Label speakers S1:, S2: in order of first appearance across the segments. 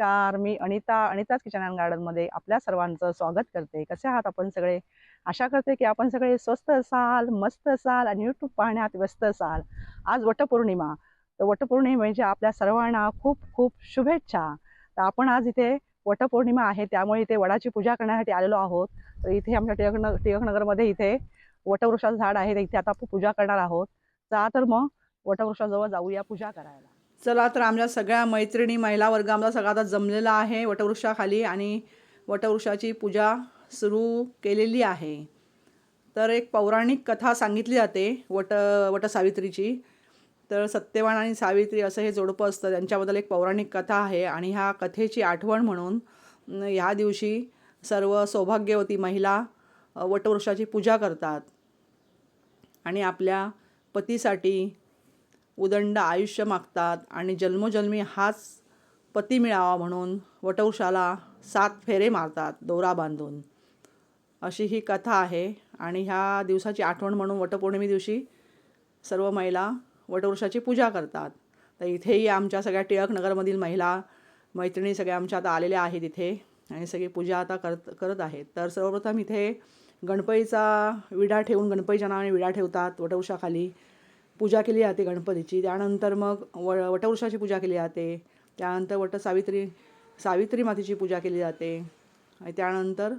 S1: नमस्कार मी अनिता अनिताच किचन अँड गार्डनमध्ये आपल्या सर्वांचं स्वागत करते. कसे आहात आपण सगळे? आशा करते की आपण सगळे स्वस्त असाल मस्त असाल आणि यूट्यूब पाहण्यात व्यस्त असाल. आज वटपौर्णिमा. तर वटपौर्णिमेच्या आपल्या सर्वांना खूप खूप शुभेच्छा. तर आपण आज इथे वटपौर्णिमा आहे त्यामुळे इथे वडाची पूजा करण्यासाठी आलेलो आहोत. तर इथे आमच्या टिळकन टिळकनगरमध्ये इथे वटवृक्षाचं झाड आहे तर इथे आता आपण पूजा करणार आहोत. चला तर मग वटवृक्षाजवळ जाऊया पूजा करायला. चला तर आमच्या सगळ्या मैत्रिणी महिला वर्ग आमचा सगळा आता जमलेला आहे वटवृक्षाखाली आणि वटवृक्षाची पूजा सुरू केलेली आहे. तर एक पौराणिक कथा सांगितली जाते वट वटसावित्रीची तर सत्यवान आणि सावित्री असं हे जोडपं असतं. त्यांच्याबद्दल एक पौराणिक कथा आहे आणि ह्या कथेची आठवण म्हणून ह्या दिवशी सर्व सौभाग्यवती महिला वटवृक्षाची पूजा करतात. आणि आपल्या पतीसाठी उदंड आयुष्य मागतात आणि जन्मोजन्मी हाच पती मिळावा म्हणून वटवृक्षाला सात फेरे मारतात दोरा बांधून. अशी ही कथा आहे आणि ह्या दिवसाची आठवण म्हणून वटपौर्णिमे दिवशी सर्व महिला वटवृक्षाची पूजा करतात. तर इथेही आमच्या सगळ्या टिळकनगरमधील महिला मैत्रिणी सगळ्या आमच्या आता आलेल्या आहेत इथे आणि सगळी पूजा आता करत करत आहेत. तर सर्वप्रथम इथे गणपतीचा विडा ठेवून गणपतीच्या नावाने विडा ठेवतात वटवृक्षाखाली पूजा केली जाते गणपतीची. त्यानंतर मग व वटवृक्षाची पूजा केली जाते. त्यानंतर वट सावित्री सावित्री मातेची पूजा केली जाते. आणि त्यानंतर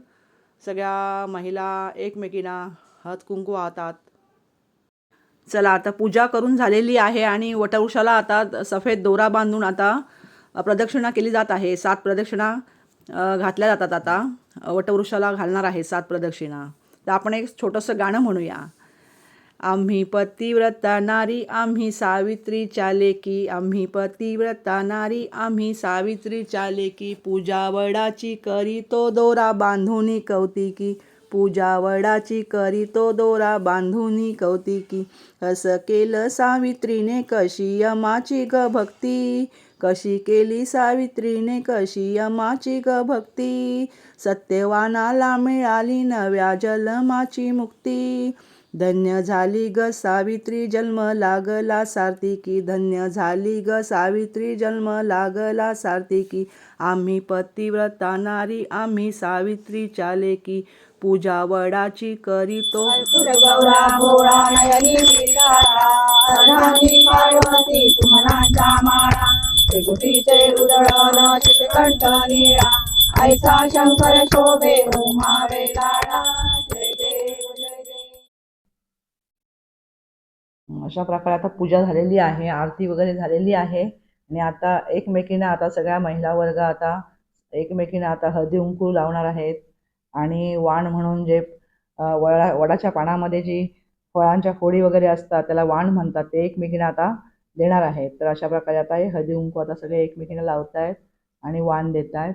S1: सगळ्या महिला एकमेकींना हत कुंकू वाहतात. चला आता पूजा करून झालेली आहे आणि वटवृक्षाला आता सफेद दोरा बांधून आता प्रदक्षिणा केली जात आहे. सात प्रदक्षिणा घातल्या जातात आता. वटवृक्षाला घालणार आहे सात प्रदक्षिणा. तर आपण एक छोटंसं गाणं म्हणूया. आम्ही पतिव्रता नारी आम्ही सावित्रीच्या लेकी आम्ही पतिव्रता नारी आम्ही सावित्रीच्या लेकी पूजा वडाची करी तो दोरा बांधुनी कौतिकी पूजा वडाची करी तो दोरा बांधुनी कौतिकी असं केलं सावित्रीने कशी यमाची ग भक्ती कशी केली सावित्रीने कशी यमाची ग भक्ती सत्यवानाला मिळाली नव्या जलमाची मुक्ती धन्य झाली ग सावित्री जन्म लागला सार्थिकी धन्य झाली ग सावित्री जन्म लागला सार्थिकी आम्ही पतिव्रता नारी आम्ही सावित्री चालेकी पूजा वडाची करीतो.
S2: गौरा भोळा नयनी विशाळा. अर्धांगी
S1: अशा प्रकारे आता पूजा झालेली आहे आरती वगैरे झालेली आहे. आणि आता एकमेकींना आता सगळ्या महिला वर्ग आता एकमेकींना आता हळदी कुंकू लावणार आहेत. आणि वाण म्हणून जे वडा वडाच्या पानामध्ये जी फळांच्या फोडी वगैरे असतात त्याला वाण म्हणतात ते एकमेकींना आता देणार आहेत. तर अशा प्रकारे आता हे हळदी कुंकू आता सगळे एकमेकींना लावत आहेत आणि वाण देत आहेत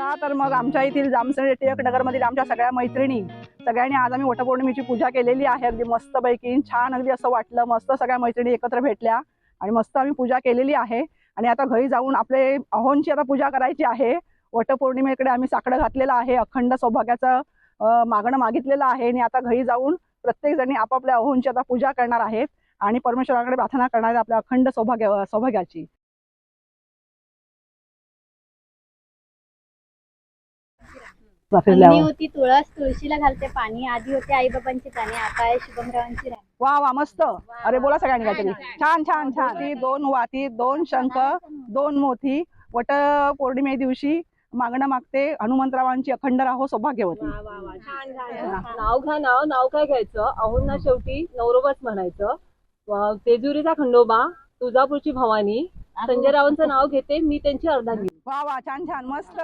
S1: का तर मग आमच्या येथील जामसंडे टिळक नगरमधील आमच्या सगळ्या मैत्रिणी सगळ्यांनी आज आम्ही वटपौर्णिमेची पूजा केलेली आहे. अगदी मस्तपैकी छान अगदी असं वाटलं मस्त सगळ्या मैत्रिणी एकत्र भेटल्या आणि मस्त आम्ही पूजा केलेली आहे. आणि आता घरी जाऊन आपले अहोंची आता पूजा करायची आहे. वटपौर्णिमेकडे आम्ही साकडं घातलेलं आहे अखंड सौभाग्याचं मागणं मागितलेलं आहे. आणि आता घरी जाऊन प्रत्येक जणी आपापल्या अहोंची आता पूजा करणार आहेत आणि परमेश्वराकडे प्रार्थना करणार आहेत आपल्या अखंड सौभाग्य सौभाग्याची.
S3: होती तुळस तुळशीला घालते पाणी. आधी होते आई बाबांची पाणी आता आहे शुभमरावांची राणी.
S1: वा वा मस्त. अरे बोला सगळ्यांनी काहीतरी. छान छान. छान ती दोन वाती दोन शंख दोन मोती वट पौर्णिमे दिवशी मागणं मागते हनुमंतरावांची अखंड राहो सौभाग्यवती.
S4: नाव घ्या नाव नाव काय घ्यायचं? अहोंना शेवटी नवरोबाच म्हणायचं. तेजुरीचा खंडोबा तुळजापूरची भवानी. संजय रावांचं नाव घेते मी त्यांची अर्धांगी
S1: वा वा छान छान मस्त.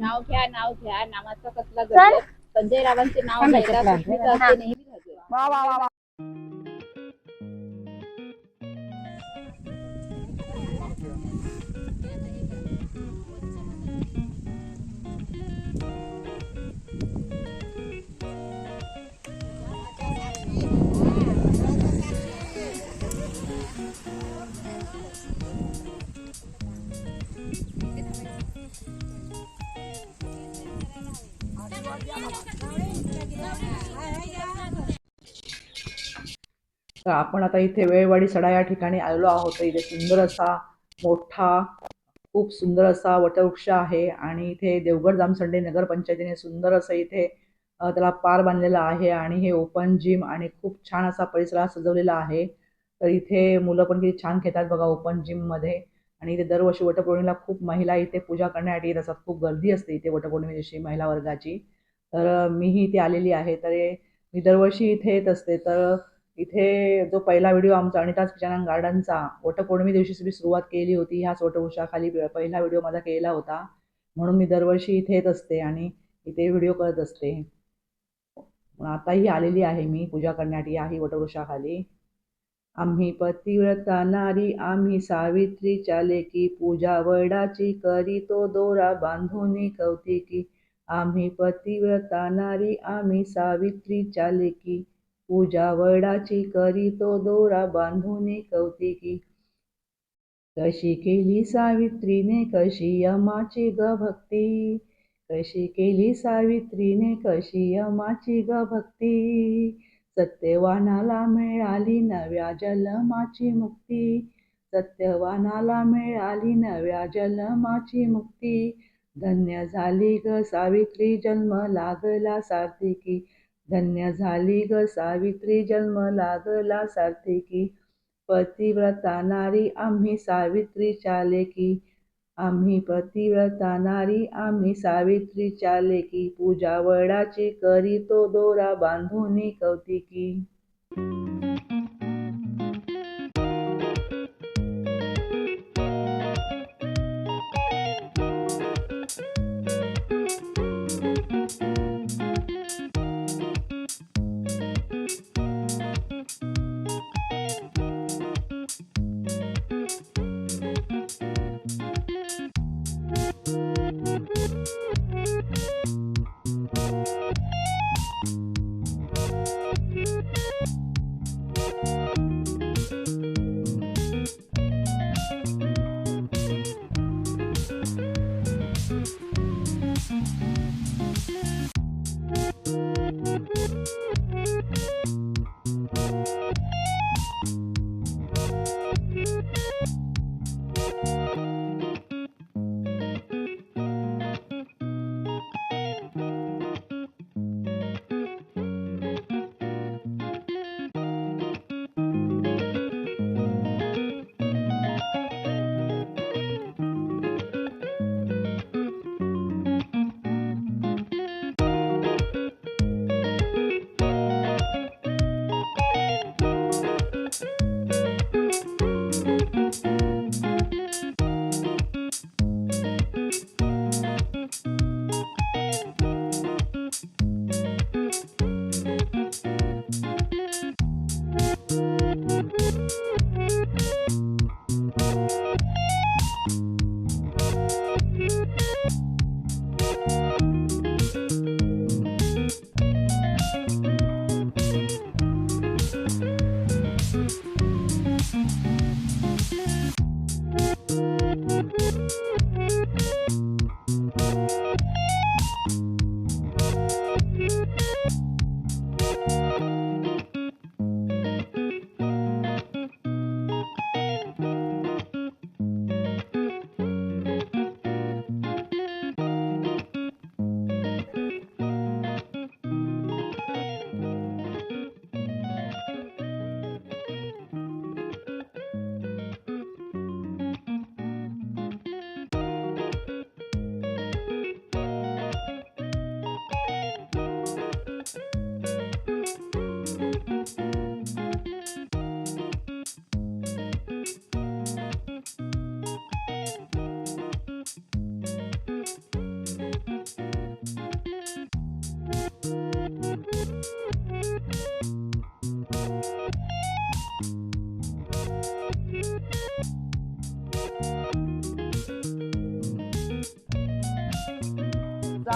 S3: नाव घ्या नाव घ्या. नामाचा कसला गजर संजय रावांचे नाव घ्यायला पृथ्वीचं असते नेहमी गजर.
S1: वा वा वा वा तर आपण आता इथे वेळवाडी सडा या ठिकाणी आलेलो आहोत. तर इथे सुंदर असा मोठा खूप सुंदर असा वटवृक्ष आहे आणि इथे देवगड जामसंडे नगरपंचायतीने सुंदर असं इथे त्याला पार बांधलेला आहे आणि हे ओपन जिम आणि खूप छान असा परिसर हा सजवलेला आहे. तर इथे मुलं पण किती छान खेळतात बघा ओपन जिममध्ये. आणि इथे दरवर्षी वटपौर्णिमेला खूप महिला इथे पूजा करण्यासाठी येत असतात. खूप गर्दी असते इथे वटपौर्णिमेची दिवशी महिला वर्गाची. तर मीही इथे आलेली आहे. तर मी दरवर्षी इथे येत असते. तर इथे जो पहिला व्हिडिओ आमचा अनिताज किचन गार्डनचा वटपौर्णिमे दिवशी मी सुरुवात केली होती. ह्याच वटवृक्षाखाली पहिला व्हिडिओ माझा केला होता. म्हणून मी दरवर्षी इथे येत असते आणि इथे व्हिडिओ करत असते. पण आताही आलेली आहे मी पूजा करण्यासाठी आहे वटवृक्षाखाली. आम्ही पतिव्रता नारी आम्ही सावित्रीच्या लेकी पूजा वडाची करी तो दोरा बांधून कौतिकी. आम्ही पतिव्रता नारी आम्ही सावित्रीच्या लेकी पूजा वडाची करी तो दोरा बांधून कौतिकी. कशी केली सावित्रीने कशी यमाची ग भक्ती? कशी केली सावित्रीने कशी यमाची ग भक्ती? सत्यवानाला मिळाली नव्या जलमाची मुक्ती. सत्यवानाला मिळाली नव्या जलमाची मुक्ती. धन्य झाली ग सावित्री जन्म लागला सार्थिकी. धन्य झाली ग सावित्री जन्म लागला सार्थिकी. पतिव्रता नारी आम्ही सावित्रीच्या लेकी. आम्ही पतिव्रता नारी आम्ही सावित्रीच्या लेकी पूजा वडाची करी तो दोरा बांधून कौतिकी.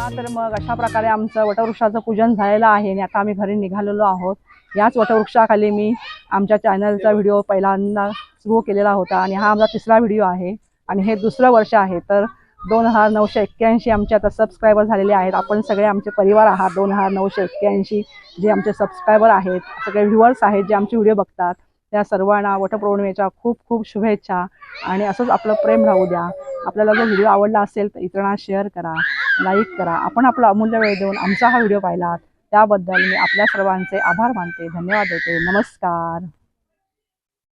S1: चला तर मग अशा प्रकारे आमचं वटवृक्षाचं पूजन झालेलं आहे आणि आता आम्ही घरी निघालेलो आहोत. याच वटवृक्षाखाली मी आमच्या चॅनलचा व्हिडिओ पहिल्यांदा सुरू केलेला होता आणि हा आमचा तिसरा व्हिडिओ आहे आणि हे दुसरं वर्ष आहे. तर दोन हजार नऊशे एक्क्याऐंशी आमचे आता सबस्क्रायबर झालेले आहेत. आपण सगळे आमचे परिवार आहात. दोन हजार नऊशे एक्क्याऐंशी जे आमचे सबस्क्रायबर आहेत सगळे व्ह्युअर्स आहेत जे आमचे व्हिडिओ बघतात त्या सर्वांना वटपौर्णिमेच्या खूप खूप शुभेच्छा आणि असंच आपलं प्रेम राहू द्या. आपल्याला जर व्हिडिओ आवडला असेल तर इतरांना शेअर करा. लाईक करा. आपण आपला अमूल्य वेळ देऊन आमचा हा व्हिडिओ पाहिलात. त्याबद्दल मी आपल्या सर्वांचे आभार मानते. धन्यवाद देते. नमस्कार.